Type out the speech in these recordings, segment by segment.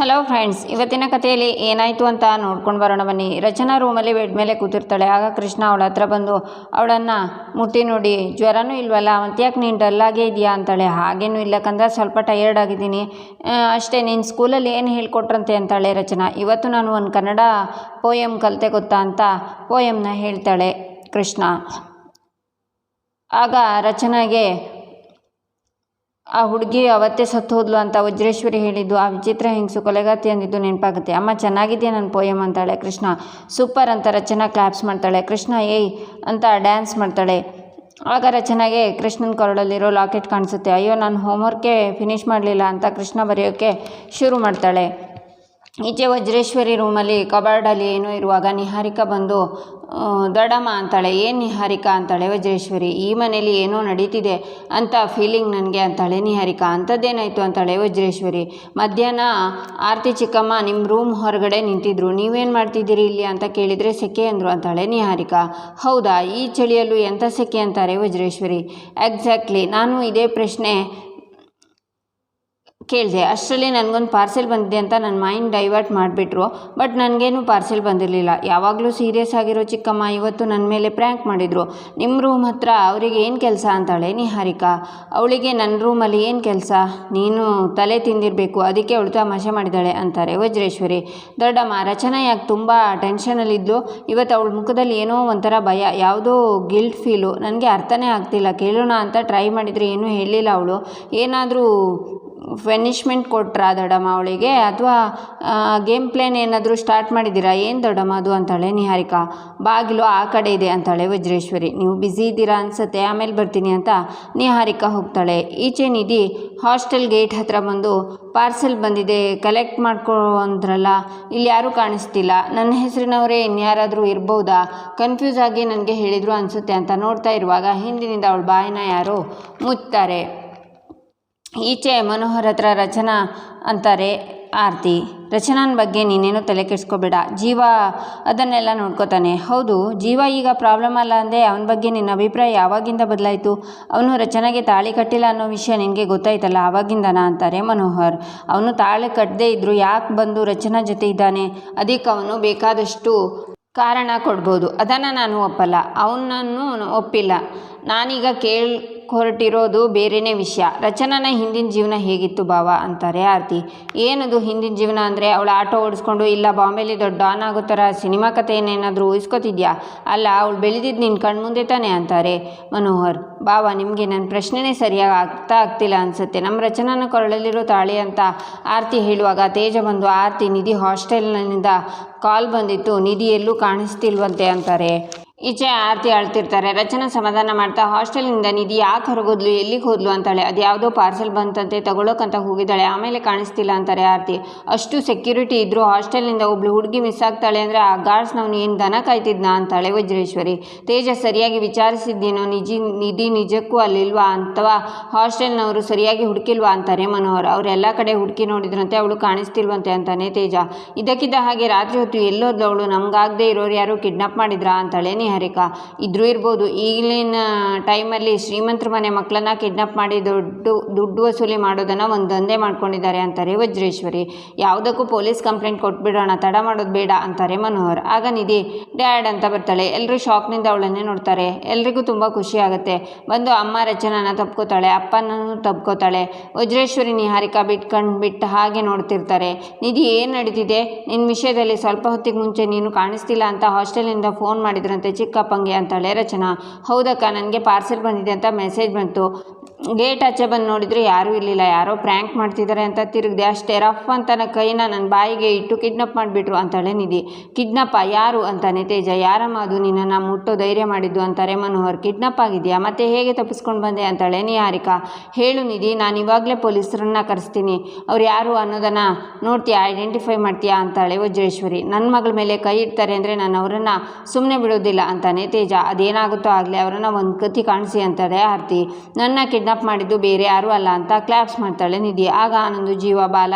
Hello friends ಇವತ್ತಿನ ಕಥೆಯಲ್ಲಿ ಏನಾಯಿತು ಅಂತ ನೋಡ್ಕೊಂಡು ಬರೋಣ ಬನ್ನಿ. ರಚನಾ ರೂಮಲ್ಲಿ ಬೆಡ್ ಮೇಲೆ ಕೂತಿರ್ತಾಳೆ. ಆಗ ಕೃಷ್ಣ ಅವಳ ಹತ್ರ ಬಂದು, ಅವಳನ್ನು ಮುಟ್ಟಿ ನೋಡಿ, ಜ್ವರನೂ ಇಲ್ವಲ್ಲ? ಯಾಕೆ ನೀನು ಡಲ್ಲಾಗೇ ಇದೆಯಾ? ಅಂತಾಳೆ. ಹಾಗೇನೂ ಇಲ್ಲ ಕಂದ ಸ್ವಲ್ಪ ಟಯರ್ಡ್ ಆಗಿದ್ದೀನಿ. ಅಷ್ಟೇ, ನೀನು ಸ್ಕೂಲಲ್ಲಿ ಏನು ಹೇಳ್ಕೊಟ್ರಂತೆ? ಅಂತಾಳೆ ರಚನಾ. ಇವತ್ತು ನಾನು ಒಂದು ಕನ್ನಡ ಪೋಯಮ್ ಕಲಿತೆ ಗೊತ್ತಾ ಅಂತ ಪೋಯಮ್ನ ಹೇಳ್ತಾಳೆ ಕೃಷ್ಣ. ಆಗ ರಚನಾಗೆ ಆ ಹುಡುಗಿ ಅವತ್ತೇ ಸತ್ತು ಹೋದ್ಲು ಅಂತ ವಜ್ರೇಶ್ವರಿ ಹೇಳಿದ್ದು, ಆ ವಿಚಿತ್ರ ಹೆಂಗಸು ಕೊಲೆಗಾತಿ ಅಂದಿದ್ದು ನೆನಪಾಗುತ್ತೆ. ಅಮ್ಮ, ಚೆನ್ನಾಗಿದೆಯಾ ನನ್ನ ಪೋಯಮ್ ಅಂತಾಳೆ ಕೃಷ್ಣ. ಸೂಪರ್ ಅಂತ ರಚನಾ ಕ್ಲಾಪ್ಸ್ ಮಾಡ್ತಾಳೆ. ಕೃಷ್ಣ, ಏಯ್ ಅಂತ ಡ್ಯಾನ್ಸ್ ಮಾಡ್ತಾಳೆ. ಆಗ ರಚನಾಗೆ ಕೃಷ್ಣನ ಕೊರಳಲ್ಲಿರೋ ಲಾಕೆಟ್ ಕಾಣಿಸುತ್ತೆ. ಅಯ್ಯೋ, ನಾನು ಹೋಮ್ವರ್ಕೇ ಫಿನಿಷ್ ಮಾಡಲಿಲ್ಲ ಅಂತ ಕೃಷ್ಣ ಬರೆಯೋಕ್ಕೆ ಶುರು ಮಾಡ್ತಾಳೆ. ಈಚೆ ವಜ್ರೇಶ್ವರಿ ರೂಮಲ್ಲಿ ಕಬಾರ್ಡಲ್ಲಿ ಏನೋ ಇರುವಾಗ ನಿಹಾರಿಕಾ ಬಂದು ದೊಡ್ಡಮ್ಮ ಅಂತಾಳೆ, ಏನು ನಿಹಾರಿಕಾ ಅಂತಾಳೆ ವಜ್ರೇಶ್ವರಿ? ಈ ಮನೇಲಿ ಏನೋ ನಡೀತಿದೆ ಅಂತ ಫೀಲಿಂಗ್ ನನಗೆ ಅಂತಾಳೆ ನಿಹಾರಿಕಾ. ಅಂಥದ್ದೇನಾಯಿತು ಅಂತಾಳೆ ವಜ್ರೇಶ್ವರಿ? ಮಧ್ಯಾಹ್ನ ಆರತಿ ಚಿಕ್ಕಮ್ಮ ನಿಮ್ಮ ರೂಮ್ ಹೊರಗಡೆ ನಿಂತಿದ್ರು. ನೀವೇನು ಮಾಡ್ತಿದ್ದೀರಿ ಇಲ್ಲಿ ಅಂತ ಕೇಳಿದರೆ ಸೆಕೆ ಅಂದರು ಅಂತಾಳೆ ನಿಹಾರಿಕಾ. ಹೌದಾ, ಈ ಚಳಿಯಲ್ಲೂ ಎಂಥ ಸೆಕೆ ಅಂತಾರೆ ವಜ್ರೇಶ್ವರಿ? ಎಕ್ಸಾಕ್ಟ್ಲಿ ನಾನು ಇದೇ ಪ್ರಶ್ನೆ ಕೇಳಿದೆ, ಅಷ್ಟರಲ್ಲಿ ನನಗೊಂದು ಪಾರ್ಸೆಲ್ ಬಂದಿದೆ ಅಂತ ನನ್ನ ಮೈಂಡ್ ಡೈವರ್ಟ್ ಮಾಡಿಬಿಟ್ರು, ಬಟ್ ನನಗೇನು ಪಾರ್ಸೆಲ್ ಬಂದಿರಲಿಲ್ಲ. ಯಾವಾಗಲೂ ಸೀರಿಯಸ್ ಆಗಿರೋ ಚಿಕ್ಕಮ್ಮ ಇವತ್ತು ನನ್ನ ಮೇಲೆ ಪ್ರ್ಯಾಂಕ್ ಮಾಡಿದರು. ನಿಮ್ಮ ರೂಮ್ ಹತ್ರ ಅವರಿಗೆ ಏನು ಕೆಲಸ ಅಂತಾಳೆ ನಿಹಾರಿಕಾ? ಅವಳಿಗೆ ನನ್ನ ರೂಮಲ್ಲಿ ಏನು ಕೆಲಸ? ನೀನು ತಲೆ ತಿಂದಿರಬೇಕು, ಅದಕ್ಕೆ ಅವಳು ತಮಾಷೆ ಮಾಡಿದ್ದಾಳೆ ಅಂತಾರೆ ವಜ್ರೇಶ್ವರಿ. ದೊಡ್ಡಮ್ಮ ರಚನಾ ಯಾಕೆ ತುಂಬ ಟೆನ್ಷನಲ್ಲಿದ್ದು ಇವತ್ತು ಅವಳ ಮುಖದಲ್ಲಿ ಏನೋ ಒಂಥರ ಭಯ, ಯಾವುದೋ ಗಿಲ್ಟ್ ಫೀಲು. ನನಗೆ ಅರ್ಥನೇ ಆಗ್ತಿಲ್ಲ, ಕೇಳೋಣ ಅಂತ ಟ್ರೈ ಮಾಡಿದರೆ ಏನೂ ಹೇಳಿಲ್ಲ ಅವಳು. ಏನಾದರೂ ಫೆನಿಶ್ಮೆಂಟ್ ಕೊಟ್ರಾ ದೊಡ್ಡಮ್ಮ ಅವಳಿಗೆ? ಅಥವಾ ಗೇಮ್ ಪ್ಲೇನ್ ಏನಾದರೂ ಸ್ಟಾರ್ಟ್ ಮಾಡಿದ್ದೀರಾ? ಏನು ದೊಡಮ್ಮ ಅದು ಅಂತಾಳೆ ನಿಹಾರಿಕಾ? ಬಾಗಿಲು ಆ ಕಡೆ ಇದೆ ಅಂತಾಳೆ ವಜ್ರೇಶ್ವರಿ. ನೀವು ಬ್ಯುಸಿ ಇದ್ದೀರಾ ಅನ್ಸುತ್ತೆ, ಆಮೇಲೆ ಬರ್ತೀನಿ ಅಂತ ನಿಹಾರಿಕಾ ಹೋಗ್ತಾಳೆ. ಈಚೆ ನಿಧಿ ಹಾಸ್ಟೆಲ್ ಗೇಟ್ ಹತ್ರ ಬಂದು ಪಾರ್ಸೆಲ್ ಬಂದಿದೆ ಕಲೆಕ್ಟ್ ಮಾಡ್ಕೊ ಅಂದ್ರಲ್ಲ ಇಲ್ಲಿ ಯಾರೂ ಕಾಣಿಸ್ತಿಲ್ಲ. ನನ್ನ ಹೆಸರಿನವರೇ ಇನ್ಯಾರಾದರೂ ಇರ್ಬೋದಾ? ಕನ್ಫ್ಯೂಸ್ ಆಗಿ ನನಗೆ ಹೇಳಿದರು ಅನಿಸುತ್ತೆ ಅಂತ ನೋಡ್ತಾ ಇರುವಾಗ ಹಿಂದಿನಿಂದ ಅವಳ ಬಾಯಿನ ಯಾರೋ ಮುಚ್ತಾರೆ. ಈಚೆ ಮನೋಹರ್ ಹತ್ರ ರಚನಾ ಅಂತಾರೆ ಆರತಿ. ರಚನಾನ ಬಗ್ಗೆ ನೀನೇನು ತಲೆ ಕೆಡಿಸ್ಕೋಬೇಡ. ಜೀವ ಅದನ್ನೆಲ್ಲ ನೋಡ್ಕೋತಾನೆ. ಹೌದು, ಜೀವ ಈಗ ಪ್ರಾಬ್ಲಮ್ ಅಲ್ಲ ಅಂದೆ ಅವನ ಬಗ್ಗೆ ನಿನ್ನ ಅಭಿಪ್ರಾಯ ಯಾವಾಗಿಂದ ಬದಲಾಯಿತು? ಅವನು ರಚನೆಗೆ ತಾಳಿ ಕಟ್ಟಿಲ್ಲ ಅನ್ನೋ ವಿಷಯ ನಿನಗೆ ಗೊತ್ತಾಯ್ತಲ್ಲ ಆವಾಗಿಂದನಾ ಅಂತಾರೆ ಮನೋಹರ್. ಅವನು ತಾಳಿ ಕಟ್ಟದೇ ಇದ್ದರೂ ಯಾಕೆ ಬಂದು ರಚನಾ ಜೊತೆ ಇದ್ದಾನೆ? ಅದಕ್ಕೆ ಅವನು ಬೇಕಾದಷ್ಟು ಕಾರಣ ಕೊಡ್ಬೋದು. ಅದನ್ನು ನಾನು ಒಪ್ಪಲ್ಲ. ಅವನನ್ನು ಒಪ್ಪಿಲ್ಲ. ನಾನೀಗ ಕೇಳ್ ಹೊರಟಿರೋದು ಬೇರೆಯೇ ವಿಷಯ. ರಚನನ ಹಿಂದಿನ ಜೀವನ ಹೇಗಿತ್ತು ಭಾವ ಅಂತಾರೆ ಆರತಿ. ಏನದು ಹಿಂದಿನ ಜೀವನ ಅಂದರೆ? ಅವಳು ಆಟೋ ಓಡಿಸ್ಕೊಂಡು, ಇಲ್ಲ ಬಾಂಬೆಲಿ ದೊಡ್ಡ ಡಾನ್ ಆಗೋ ಥರ ಸಿನಿಮಾ ಕಥೆಯನ್ನೇನಾದರೂ ಊಹಿಸ್ಕೊತಿದ್ಯಾ? ಅಲ್ಲ, ಅವಳು ಬೆಳೆದಿದ್ದು ನಿನ್ನ ಕಣ್ಮುಂದೆ ತಾನೇ, ಅಂತಾರೆ ಮನೋಹರ್. ಬಾವ, ನಿಮಗೆ ನನ್ನ ಪ್ರಶ್ನೆನೇ ಸರಿಯಾಗಿ ಆಗ್ತಾ ಆಗ್ತಿಲ್ಲ ಅನಿಸುತ್ತೆ. ನಮ್ಮ ರಚನಾನ ಕೊರಳಲ್ಲಿರೋ ತಾಳಿ ಅಂತ ಆರತಿ ಹೇಳುವಾಗ ತೇಜ ಬಂದು, ಆರತಿ, ನಿಧಿ ಹಾಸ್ಟೆಲ್ನಿಂದ ಕಾಲ್ ಬಂದಿತ್ತು. ನಿಧಿ ಎಲ್ಲೂ ಕಾಣಿಸ್ತಿಲ್ವಂತೆ, ಅಂತಾರೆ. ಈಚೆ ಆರತಿ ಅಳ್ತಿರ್ತಾರೆ. ರಚನಾ ಸಮಾಧಾನ ಮಾಡ್ತಾ ಹಾಸ್ಟೆಲಿಂದ ನಿಧಿ ಯಾಕೆ ಹೊರಗೋದ್ಲು, ಎಲ್ಲಿಗೆ ಹೋದ್ಲು ಅಂತಾಳೆ. ಅದು ಯಾವುದೋ ಪಾರ್ಸೆಲ್ ಬಂತಂತೆ ತಗೊಳ್ಳೋಕಂತ ಹೋಗಿದ್ದಾಳೆ. ಆಮೇಲೆ ಕಾಣಿಸ್ತಿಲ್ಲ ಅಂತಾರೆ ಆರತಿ. ಅಷ್ಟು ಸೆಕ್ಯೂರಿಟಿ ಇದ್ದರೂ ಹಾಸ್ಟೆಲ್ನಿಂದ ಒಬ್ಳು ಹುಡುಗಿ ಮಿಸ್ ಆಗ್ತಾಳೆ ಅಂದರೆ, ಆ ಗಾರ್ಡ್ಸ್ನವ್ನು ಏನು ದನ ಕಾಯ್ತಿದ್ನ ಅಂತಾಳೆ ವಜ್ರೇಶ್ವರಿ. ತೇಜ ಸರಿಯಾಗಿ ವಿಚಾರಿಸಿದ್ದೇನೋ ನಿಜಿ, ನಿಧಿ ನಿಜಕ್ಕೂ ಅಲ್ಲಿಲ್ವಾ ಅಥವಾ ಹಾಸ್ಟೆಲ್ನವರು ಸರಿಯಾಗಿ ಹುಡುಕಿಲ್ವಾ ಅಂತಾರೆ ಮನೋಹರ್. ಅವರೆಲ್ಲ ಕಡೆ ಹುಡುಕಿ ನೋಡಿದ್ರಂತೆ, ಅವಳು ಕಾಣಿಸ್ತಿಲ್ವಂತೆ ಅಂತಾನೆ ತೇಜ. ಇದಕ್ಕಿದ್ದ ಹಾಗೆ ರಾತ್ರಿ ಹೊತ್ತು ಎಲ್ಲೋದ್ಲು ಅವಳು, ನಮ್ಗಾಗದೇ ಇರೋರು ಯಾರು ಕಿಡ್ನಾಪ್ ಮಾಡಿದ್ರಾ ಅಂತಾಳೆ ನಿಹಾರಿಕಾ ಇದ್ರೂ ಇರ್ಬೋದು. ಈಗಿನ ಟೈಮಲ್ಲಿ ಶ್ರೀಮಂತರ ಮನೆ ಮಕ್ಕಳನ್ನ ಕಿಡ್ನಾಪ್ ಮಾಡಿ ದೊಡ್ಡ, ದುಡ್ಡು ವಸೂಲಿ ಮಾಡೋದನ್ನು ಒಂದು ದಂಧೆ ಮಾಡ್ಕೊಂಡಿದ್ದಾರೆ ಅಂತಾರೆ ವಜ್ರೇಶ್ವರಿ. ಯಾವುದಕ್ಕೂ ಪೊಲೀಸ್ ಕಂಪ್ಲೇಂಟ್ ಕೊಟ್ಬಿಡೋಣ, ತಡ ಮಾಡೋದು ಬೇಡ ಅಂತಾರೆ ಮನೋಹರ್. ಆಗ ನಿಧಿ, ಡ್ಯಾಡ್ ಅಂತ ಬರ್ತಾಳೆ. ಎಲ್ಲರೂ ಶಾಕ್ನಿಂದ ಅವಳನ್ನೇ ನೋಡ್ತಾರೆ. ಎಲ್ರಿಗೂ ತುಂಬ ಖುಷಿ ಆಗುತ್ತೆ. ಬಂದು ಅಮ್ಮ ರಚನಾನ ತಪ್ಕೋತಾಳೆ ಅಪ್ಪನೂ ತಪ್ಕೋತಾಳೆ. ವಜ್ರೇಶ್ವರಿ ನಿಹಾರಿಕಾ ಬಿಟ್ಕೊಂಡು ಬಿಟ್ಟು ಹಾಗೆ ನೋಡ್ತಿರ್ತಾರೆ. ನಿಧಿ, ಏನು ನಡೀತಿದೆ? ನಿನ್ನ ವಿಷಯದಲ್ಲಿ ಸ್ವಲ್ಪ ಹೊತ್ತಿಗೆ ಮುಂಚೆ ನೀನು ಕಾಣಿಸ್ತಿಲ್ಲ ಅಂತ ಹಾಸ್ಟೆಲಿಂದ ಫೋನ್ ಮಾಡಿದ್ರಂತೆ ಚಿಕ್ಕಪ್ಪಂಗೆ ಅಂತಾಳೆ ರಚನಾ ಹೌದಕ್ಕ ನನಗೆ ಪಾರ್ಸೆಲ್ ಬಂದಿದೆ ಅಂತ ಮೆಸೇಜ್ ಬಂತು. ಗೇಟ್ ಆಚೆ ಬಂದು ನೋಡಿದರೆ ಯಾರೂ ಇರಲಿಲ್ಲ. ಯಾರೋ ಪ್ರ್ಯಾಂಕ್ ಮಾಡ್ತಿದ್ದಾರೆ ಅಂತ ತಿರುಗಿದೆ, ಅಷ್ಟೇ ರಫ್ ಅಂತ ಕೈನ ನನ್ನ ಬಾಯಿಗೆ ಇಟ್ಟು ಕಿಡ್ನಪ್ ಮಾಡಿಬಿಟ್ರು ಅಂತಾಳೆ ನಿಧಿ. ಕಿಡ್ನಪ್ಪ ಯಾರು ಅಂತಾನೆ ತೇಜ. ಯಾರಮ್ಮ ಅದು? ನಿನ್ನನ್ನು ಮುಟ್ಟೋ ಧೈರ್ಯ ಮಾಡಿದ್ದು ಅಂತಾರೆ ಮನೋಹರ್. ಕಿಡ್ನಪ್ ಆಗಿದೆಯಾ? ಮತ್ತೆ ಹೇಗೆ ತಪ್ಪಿಸ್ಕೊಂಡು ಬಂದೆ ಅಂತಾಳೆ ನಿಹಾರಿಕಾ. ಹೇಳು ನಿಧಿ, ನಾನು ಇವಾಗಲೇ ಪೊಲೀಸರನ್ನ ಕರೆಸ್ತೀನಿ. ಅವ್ರು ಯಾರು ಅನ್ನೋದನ್ನು ನೋಡ್ತೀಯಾ? ಐಡೆಂಟಿಫೈ ಮಾಡ್ತೀಯಾ ಅಂತಾಳೆ ವಜ್ರೇಶ್ವರಿ. ನನ್ನ ಮಗಳ ಮೇಲೆ ಕೈ ಇಡ್ತಾರೆ ಅಂದರೆ ನಾನು ಅವರನ್ನು ಸುಮ್ಮನೆ ಬಿಡೋದಿಲ್ಲ ಅಂತಾನೆ ತೇಜ. ಅದೇನಾಗುತ್ತೋ ಆಗಲಿ ಅವರನ್ನು ಒಂದು ಕತಿ ಕಾಣಿಸಿ ಅಂತಾಳೆ ಆರತಿ. ನನ್ನ ಕಿಡ್ನಾಪ್ ಮಾಡಿದ್ದು ಬೇರೆ ಯಾರೂ ಅಲ್ಲ ಅಂತ ಕ್ಲಾಪ್ಸ್ ಮಾಡ್ತಾಳೆ ನಿಧಿ. ಆಗ ಆನಂದು ಜೀವ ಬಾಲ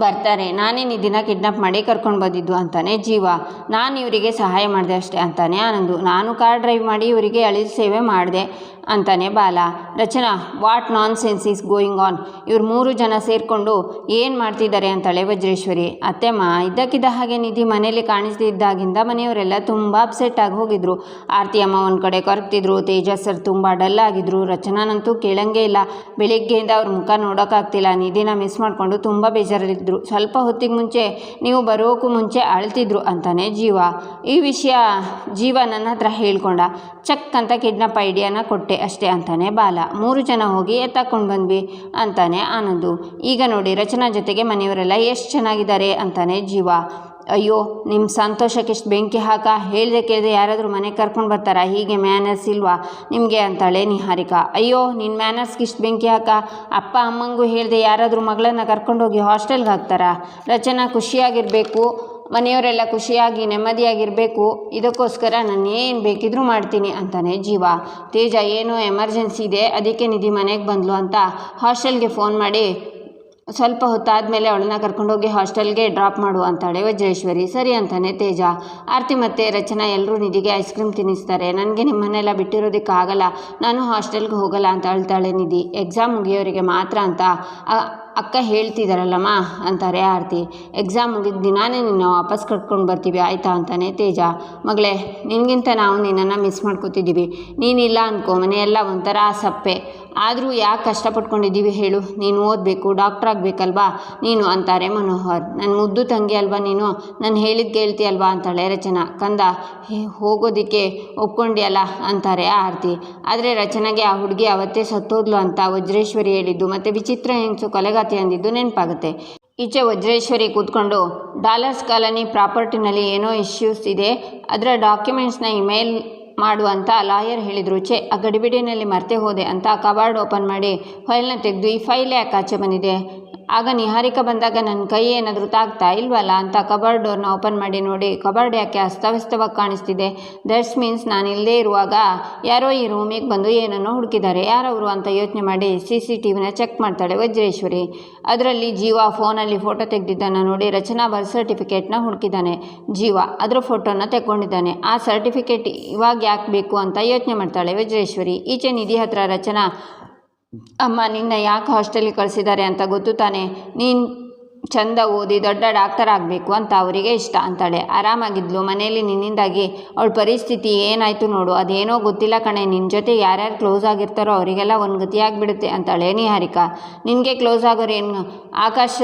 ಬರ್ತಾರೆ ನಾನೇ ನಿಧಿನ ಕಿಡ್ನಾಪ್ ಮಾಡಿ ಕರ್ಕೊಂಡು ಬಂದಿದ್ದು ಅಂತಾನೆ? ಜೀವ, ನಾನು ಇವರಿಗೆ ಸಹಾಯ ಮಾಡಿದೆ ಅಷ್ಟೇ ಅಂತಾನೆ ಆನಂದು. ನಾನು ಕಾರ್ ಡ್ರೈವ್ ಮಾಡಿ ಇವರಿಗೆ ಅಳಿದ ಸೇವೆ ಮಾಡಿದೆ ಅಂತಾನೆ Bala. Rachana what nonsense is going on ಇವ್ರು ಮೂರು ಜನ ಸೇರಿಕೊಂಡು ಏನು ಮಾಡ್ತಿದ್ದಾರೆ ಅಂತಾಳೆ ವಜ್ರೇಶ್ವರಿ. ಅತ್ತೆಮ್ಮ ಇದ್ದಕ್ಕಿದ್ದ ಹಾಗೆ ನಿಧಿ ಮನೆಯಲ್ಲಿ ಕಾಣಿಸ್ತಿದ್ದಾಗಿಂದ ಮನೆಯವರೆಲ್ಲ ತುಂಬ ಅಪ್ಸೆಟ್ ಆಗಿ ಹೋಗಿದ್ರು. ಆರತಿ, ಅಮ್ಮ ಒಂದು ಕಡೆ ಕೊರಗ್ತಿದ್ರು ತೇಜಸ್ ಸರ್ ತುಂಬ ಡಲ್ ಆಗಿದ್ರು. ರಚನಾನಂತೂ ಕೇಳಂಗೇ ಇಲ್ಲ. ಬೆಳಿಗ್ಗೆಯಿಂದ ಅವ್ರ ಮುಖ ನೋಡೋಕ್ಕಾಗ್ತಿಲ್ಲ ನಿಧಿನ ಮಿಸ್ ಮಾಡಿಕೊಂಡು ತುಂಬ ಬೇಜಾರಲ್ಲಿದ್ದರು ಸ್ವಲ್ಪ ಹೊತ್ತಿಗೆ ಮುಂಚೆ ನೀವು ಬರೋಕ್ಕೂ ಮುಂಚೆ ಅಳ್ತಿದ್ರು ಅಂತಾನೆ ಜೀವ. ಈ ವಿಷಯ ಜೀವ ನನ್ನ ಹತ್ರ ಹೇಳ್ಕೊಂಡ, ಚಕ್ ಅಂತ ಕಿಡ್ನಪ್ ಐಡಿಯಾನ ಕೊಟ್ಟೆ ಅಷ್ಟೇ ಅಂತಾನೆ ಬಾಲ. ಮೂರು ಜನ ಹೋಗಿ ಎತ್ತಾಕೊಂಡು ಬಂದ್ವಿ ಅಂತಾನೆ ಆನಂದು. ಈಗ ನೋಡಿ ರಚನಾ ಜೊತೆಗೆ ಮನೆಯವರೆಲ್ಲ ಎಷ್ಟು ಚೆನ್ನಾಗಿದ್ದಾರೆ ಅಂತಾನೆ ಜೀವ. ಅಯ್ಯೋ ನಿಮ್ಮ ಸಂತೋಷಕ್ಕೆ ಎಷ್ಟು ಬೆಂಕಿ ಹಾಕ ಹೇಳಿದೆ ಕೇಳಿದೆ ಯಾರಾದರೂ ಮನೆಗೆ ಕರ್ಕೊಂಡು ಬರ್ತಾರಾ? ಹೀಗೆ ಮ್ಯಾನರ್ಸ್ ಇಲ್ವಾ? ನಿಮಗೆ ಅಂತಾಳೆ ನಿಹಾರಿಕಾ. ಅಯ್ಯೋ ನಿನ್ನ ಮ್ಯಾನರ್ಸ್ಗೆ ಇಷ್ಟು ಬೆಂಕಿ ಹಾಕ? ಅಪ್ಪ, ಅಮ್ಮಂಗೂ ಹೇಳಿದೆ ಯಾರಾದರೂ ಮಗಳನ್ನ ಕರ್ಕೊಂಡೋಗಿ ಹಾಸ್ಟೆಲ್ಗೆ ಹಾಕ್ತಾರಾ? ರಚನಾ ಖುಷಿಯಾಗಿರಬೇಕು. ಮನೆಯವರೆಲ್ಲ ಖುಷಿಯಾಗಿ, ನೆಮ್ಮದಿಯಾಗಿರಬೇಕು. ಇದಕ್ಕೋಸ್ಕರ ನಾನು ಏನು ಬೇಕಿದ್ರೂ ಮಾಡ್ತೀನಿ ಅಂತಾನೆ ಜೀವ. ತೇಜ, ಏನೋ ಎಮರ್ಜೆನ್ಸಿ ಇದೆ. ಅದಕ್ಕೆ ನಿಧಿ ಮನೆಗೆ ಬಂದ್ಲು ಅಂತ ಹಾಸ್ಟೆಲ್ಗೆ ಫೋನ್ ಮಾಡಿ ಸ್ವಲ್ಪ ಹೊತ್ತಾದಮೇಲೆ ಅವಳನ್ನ ಕರ್ಕೊಂಡೋಗಿ ಹಾಸ್ಟೆಲ್ಗೆ ಡ್ರಾಪ್ ಮಾಡು ಅಂತಾಳೆ ವಜ್ರೇಶ್ವರಿ, ಸರಿ ಅಂತಾನೆ ತೇಜ. ಆರತಿ ಮತ್ತು ರಚನಾ ಎಲ್ಲರೂ ನಿಧಿಗೆ ಐಸ್ ಕ್ರೀಮ್ ತಿನ್ನಿಸ್ತಾರೆ. ನನಗೆ ನಿಮ್ಮನ್ನೆಲ್ಲ ಬಿಟ್ಟಿರೋದಕ್ಕಾಗಲ್ಲ. ನಾನು ಹಾಸ್ಟೆಲ್ಗೆ ಹೋಗಲ್ಲ ಅಂತ ಅಳ್ತಾಳೆ ನಿಧಿ. ಎಕ್ಸಾಮ್ ಮುಗಿಯೋರಿಗೆ ಮಾತ್ರ ಅಂತ. ಅಕ್ಕ ಹೇಳ್ತಿದ್ದಾರಲ್ಲಮ್ಮ ಅಂತಾರೆ ಆರತಿ. ಎಕ್ಸಾಮ್ ಮುಗಿದ ದಿನಾನೇ ನೀನು ವಾಪಸ್ ಕರ್ಕೊಂಡು ಬರ್ತೀವಿ, ಆಯಿತಾ ಅಂತಾನೆ ತೇಜ. ಮಗಳೇ, ನಿನಗಿಂತ ನಾವು ನಿನ್ನನ್ನು ಮಿಸ್ ಮಾಡ್ಕೋತಿದ್ದೀವಿ ನೀನಿಲ್ಲ ಅನ್ಕೋ, ಮನೆಯೆಲ್ಲ ಒಂಥರ ಸಪ್ಪೆ. ಆದರೂ ಯಾಕೆ ಕಷ್ಟಪಟ್ಕೊಂಡಿದ್ದೀವಿ ಹೇಳು. ನೀನು ಓದಬೇಕು ಡಾಕ್ಟ್ರ್ ಆಗಬೇಕಲ್ವಾ? ನೀನು ಅಂತಾರೆ ಮನೋಹರ್. ನನ್ನ ಮುದ್ದು ತಂಗಿ ಅಲ್ವಾ ನೀನು? ನಾನು ಹೇಳಿದ್ದು ಕೇಳ್ತೀಯಲ್ವಾ ಅಂತಾಳೆ ರಚನಾ. ಕಂದ ಹೋಗೋದಕ್ಕೆ ಒಪ್ಕೊಂಡಿಯಲ್ಲ ಅಂತಾರೆ ಆರತಿ. ಆದರೆ ರಚನೆಗೆ ಆ ಹುಡುಗಿ ಅವತ್ತೇ ಸತ್ತೋದ್ಲು ಅಂತ ವಜ್ರೇಶ್ವರಿ ಹೇಳಿದ್ದು. ಮತ್ತು ವಿಚಿತ್ರ ಹೆಂಗಸು ಕೊಲೆಗಾತಿ ಅಂದಿದ್ದು ನೆನಪಾಗುತ್ತೆ. ಈಚೆ ವಜ್ರೇಶ್ವರಿ ಕೂತ್ಕೊಂಡು, ಡಾಲರ್ಸ್ ಕಾಲನಿ ಪ್ರಾಪರ್ಟಿನಲ್ಲಿ ಏನೋ ಇಶ್ಯೂಸ್ ಇದೆ. ಅದರ ಡಾಕ್ಯುಮೆಂಟ್ಸ್ನ ಇಮೇಲ್ ಮಾಡು ಅಂತ ಲಾಯರ್ ಹೇಳಿದ್ರು. ಚೆ ಆ ಗಡಿಬಿಡಿನಲ್ಲಿ ಮರ್ತೆ ಹೋದೆ ಅಂತ ಕಬಾರ್ಡ್ ಓಪನ್ ಮಾಡಿ, ಫೈಲ್ನ ತೆಗೆದು ಈ ಫೈಲ್ ಯಾಕೆ ಆಚೆ ಬಂದಿದೆ. ಆಗ ನಿಹಾರಿಕ ಬಂದಾಗ, ನನ್ನ ಕೈ ಏನಾದರೂ ತಾಗ್ತಾ ಇಲ್ವಲ್ಲ? ಅಂತ ಕಬಾರ್ಡ್ ಡೋರ್ನ ಓಪನ್ ಮಾಡಿ ನೋಡಿ, ಕಬರ್ಡ್ ಯಾಕೆ ಅಸ್ತವ್ಯಸ್ತವಾಗಿ ಕಾಣಿಸ್ತಿದೆ? ದಟ್ಸ್ ಮೀನ್ಸ್ ನಾನು ಇಲ್ಲದೇ ಇರುವಾಗ ಯಾರೋ ಈ ರೂಮಿಗೆ ಬಂದು ಏನನ್ನೋ ಹುಡುಕಿದ್ದಾರೆ. ಯಾರವರು? ಅಂತ ಯೋಚನೆ ಮಾಡಿ ಸಿ ಸಿ ಟಿ ವಿನ ಚೆಕ್ ಮಾಡ್ತಾಳೆ ವಜ್ರೇಶ್ವರಿ. ಅದರಲ್ಲಿ ಜೀವ ಫೋನಲ್ಲಿ ಫೋಟೋ ತೆಗೆದಿದ್ದನ್ನು ನೋಡಿ ರಚನಾ ಬರ್ತ್ ಸರ್ಟಿಫಿಕೇಟ್ನ ಹುಡುಕಿದ್ದಾನೆ ಜೀವ ಅದರ ಫೋಟೋನ ತೆಕ್ಕೊಂಡಿದ್ದಾನೆ. ಆ ಸರ್ಟಿಫಿಕೇಟ್ ಇವಾಗ ಯಾಕೆ ಬೇಕು ಅಂತ ಯೋಚನೆ ಮಾಡ್ತಾಳೆ ವಜ್ರೇಶ್ವರಿ. ಈಚೆ ನಿಧಿ ಹತ್ರ ರಚನಾ ಅಮ್ಮ ನಿನ್ನ ಯಾಕೆ ಹಾಸ್ಟೆಲಿಗೆ ಕಳಿಸಿದ್ದಾರೆ ಅಂತ ಗೊತ್ತು ತಾನೆ? ನೀನು ಚಂದ ಓದಿ ದೊಡ್ಡ ಡಾಕ್ಟರ್ ಆಗಬೇಕು ಅಂತ ಅವರಿಗೆ ಇಷ್ಟ ಅಂತಾಳೆ. ಆರಾಮಾಗಿದ್ಲು. ಮನೆಯಲ್ಲಿ ನಿನ್ನಿಂದಾಗಿ ಅವಳ ಪರಿಸ್ಥಿತಿ ಏನಾಯಿತು ನೋಡು. ಅದೇನೋ ಗೊತ್ತಿಲ್ಲ ಕಣೆ. ನಿನ್ನ ಜೊತೆ ಯಾರ್ಯಾರು ಕ್ಲೋಸ್ ಆಗಿರ್ತಾರೋ ಅವರಿಗೆಲ್ಲ ಒಂದು ಗತಿಯಾಗಿಬಿಡುತ್ತೆ ಅಂತಾಳೆ ನಿಹಾರಿಕಾ. ನಿನಗೆ ಕ್ಲೋಸ್ ಆಗೋರು ಏನು? ಆಕಾಶ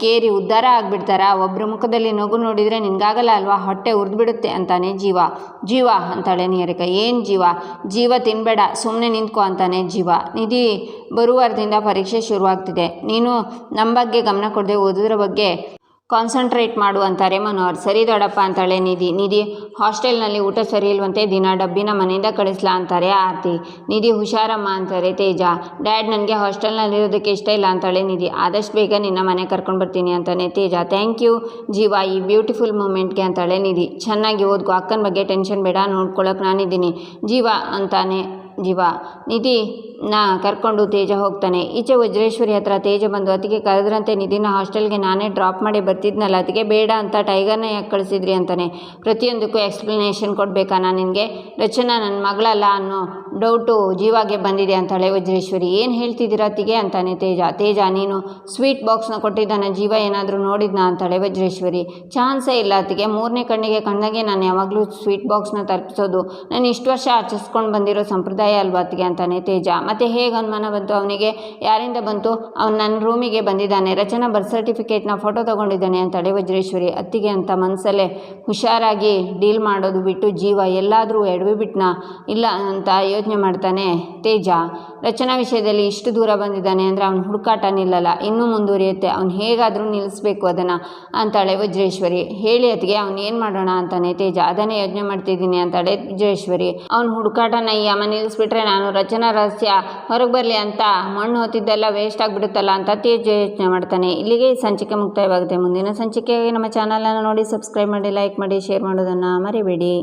ಕೇರಿ ಉದ್ಧಾರ ಆಗಿಬಿಡ್ತಾರಾ? ಒಬ್ಬರ ಮುಖದಲ್ಲಿ ನಗು ನೋಡಿದರೆ ನಿನಗಾಗಲ್ಲ ಅಲ್ವಾ? ಹೊಟ್ಟೆ ಉರಿದ್ಬಿಡುತ್ತೆ ಅಂತಾನೆ ಜೀವ. ಜೀವ ಅಂತಾಳೆ ನಿಹಾರಿಕಾ. ಏನು ಜೀವ? ಜೀವ ತಿನ್ನಬೇಡ ಸುಮ್ಮನೆ ನಿಂತ್ಕೊ ಅಂತಾನೆ ಜೀವ. ನಿಧಿ ಬರುವಾರದಿಂದ ಪರೀಕ್ಷೆ ಶುರುವಾಗ್ತಿದೆ. ನೀನು ನಮ್ಮ ಬಗ್ಗೆ ಗಮನ ಕೊಡದೆ ಓದೋದ್ರ ಬಗ್ಗೆ ಕಾನ್ಸಂಟ್ರೇಟ್ ಮಾಡು ಅಂತಾರೆ ಮನೋಹರ್. ಸರಿ ದೊಡ್ಡಪ್ಪ ಅಂತಾಳೆ ನಿಧಿ. ನಿಧಿ ಹಾಸ್ಟೆಲ್ನಲ್ಲಿ ಊಟ ಸರಿ ಇಲ್ವಂತೆ ದಿನ ಡಬ್ಬಿನ ಮನೆಯಿಂದ ಕಳಿಸ್ಲಾ ಅಂತಾರೆ ಆರತಿ. ನಿಧಿ, ಹುಷಾರಮ್ಮ ಅಂತಾರೆ ತೇಜ. ಡ್ಯಾಡ್, ನನಗೆ ಹಾಸ್ಟೆಲ್ನಲ್ಲಿ ಇರೋದಕ್ಕೆ ಇಷ್ಟ ಇಲ್ಲ ಅಂತಾಳೆ ನಿಧಿ. ಆದಷ್ಟು ಬೇಗ ನಿನ್ನ ಮನೆ ಕರ್ಕೊಂಡು ಬರ್ತೀನಿ ಅಂತಾನೆ ತೇಜ. ಥ್ಯಾಂಕ್ ಯು ಜೀವ, ಈ ಬ್ಯೂಟಿಫುಲ್ ಮೂಮೆಂಟ್ಗೆ ಅಂತಾಳೆ ನಿಧಿ. ಚೆನ್ನಾಗಿ ಓದ್ಕೊ, ಅಕ್ಕನ ಬಗ್ಗೆ ಟೆನ್ಷನ್ ಬೇಡ ನೋಡ್ಕೊಳಕ್ಕೆ ನಾನಿದ್ದೀನಿ ಜೀವ ಅಂತಾನೆ ಜೀವ. ನಿಧಿ ನಾ ಕರ್ಕೊಂಡು ತೇಜ ಹೋಗ್ತಾನೆ. ಈಚೆ ವಜ್ರೇಶ್ವರಿ ಹತ್ರ ತೇಜ ಬಂದು ಅತಿಗೆ ಕರೆದ್ರಂತೆ, ನಿಧಿನ ಹಾಸ್ಟೆಲ್ಗೆ ನಾನೇ ಡ್ರಾಪ್ ಮಾಡಿ ಬರ್ತಿದ್ನಲ್ಲ ಅದಕ್ಕೆ ಬೇಡ ಅಂತ ಟೈಗರ್ನ ಯಾಕೆ ಕಳಿಸಿದ್ರಿ? ಅಂತಾನೆ. ಪ್ರತಿಯೊಂದಕ್ಕೂ ಎಕ್ಸ್ಪ್ಲನೇಷನ್ ಕೊಡಬೇಕಾ ನಾನು ನಿನಗೆ? ರಚನಾ ನನ್ನ ಮಗಳಲ್ಲ ಅನ್ನೋ ಡೌಟು ಜೀವಾಗೆ ಬಂದಿದೆ ಅಂತಾಳೆ ವಜ್ರೇಶ್ವರಿ. ಏನು ಹೇಳ್ತಿದ್ದೀರಾ ಅತಿಗೆ ಅಂತಾನೆ ತೇಜ. ತೇಜ, ನೀನು ಸ್ವೀಟ್ ಬಾಕ್ಸ್ನ ಕೊಟ್ಟಿದ್ದಾನೆ, ಜೀವ ಏನಾದರೂ ನೋಡಿದ್ನ? ಅಂತಾಳೆ ವಜ್ರೇಶ್ವರಿ. ಚಾನ್ಸೇ ಇಲ್ಲ ಅತಿಗೆ ಮೂರನೇ ಕಣ್ಣಿಗೆ ಕಣ್ಣಾಗೆ ನಾನು ಯಾವಾಗಲೂ ಸ್ವೀಟ್ ಬಾಕ್ಸ್ನ ತರ್ಪಿಸೋದು. ನಾನು ಇಷ್ಟು ವರ್ಷ ಆಚರಿಸ್ಕೊಂಡು ಬಂದಿರೋ ಸಂಪ್ರದಾಯ ಅಲ್ವಾ ಅತ್ತಿಗೆ ಅಂತಾನೆ ತೇಜ. ಮತ್ತೆ ಹೇಗೆ ಅನುಮಾನ ಬಂತು? ಅವನಿಗೆ ಯಾರಿಂದ ಬಂತು? ಅವನು ನನ್ನ ರೂಮಿಗೆ ಬಂದಿದ್ದಾನೆ. ರಚನಾ ಬರ್ತ್ ಸರ್ಟಿಫಿಕೇಟ್ನ ಫೋಟೋ ತೊಗೊಂಡಿದ್ದಾನೆ ಅಂತಾಳೆ ವಜ್ರೇಶ್ವರಿ. ಅತ್ತಿಗೆ ಅಂತ ಮನಸ್ಸಲ್ಲೇ ಹುಷಾರಾಗಿ ಡೀಲ್ ಮಾಡೋದು ಬಿಟ್ಟು ಜೀವ ಎಲ್ಲಾದರೂ ಎಡವಿ ಬಿಟ್ನಾ ಇಲ್ಲ ಅಂತ ಯೋಚನೆ ಮಾಡ್ತಾನೆ ತೇಜ. ರಚನಾ ವಿಷಯದಲ್ಲಿ ಇಷ್ಟು ದೂರ ಬಂದಿದ್ದಾನೆ ಅಂದರೆ ಅವನು ಹುಡುಕಾಟ ನಿಲ್ಲಲ್ಲ ಇನ್ನೂ ಮುಂದುವರಿಯುತ್ತೆ. ಅವ್ನು ಹೇಗಾದರೂ ನಿಲ್ಲಿಸ್ಬೇಕು ಅದನ್ನು ಅಂತಾಳೆ ವಜ್ರೇಶ್ವರಿ. ಹೇಳಿ ಅತ್ತಿಗೆ, ಅವ್ನು ಏನು ಮಾಡೋಣ? ಅಂತಾನೆ ತೇಜ. ಅದನ್ನೇ ಯೋಚನೆ ಮಾಡ್ತಿದ್ದೀನಿ ಅಂತಾಳೆ ವಜ್ರೇಶ್ವರಿ. ಅವನು ಹುಡುಕಾಟನ ಈ ಅಮ್ಮ ನಿಲ್ಲಿಸ್ಬಿಟ್ರೆ ನಾನು ರಚನಾ ರಹಸ್ಯ ಹೊರಗೆ ಬರಲಿ ಅಂತ ಮಣ್ಣು ಹೊತ್ತಿದ್ದೆಲ್ಲ ವೇಸ್ಟ್ ಆಗಿಬಿಡುತ್ತಲ್ಲ ಅಂತ ತೇಜ ಯೋಚನೆ ಮಾಡ್ತಾನೆ. ಇಲ್ಲಿಗೆ ಸಂಚಿಕೆ ಮುಕ್ತಾಯವಾಗುತ್ತೆ. ಮುಂದಿನ ಸಂಚಿಕೆಗೆ ನಮ್ಮ ಚಾನಲನ್ನು ನೋಡಿ ಸಬ್ಸ್ಕ್ರೈಬ್ ಮಾಡಿ ಲೈಕ್ ಮಾಡಿ ಶೇರ್ ಮಾಡೋದನ್ನು ಮರಿಬೇಡಿ.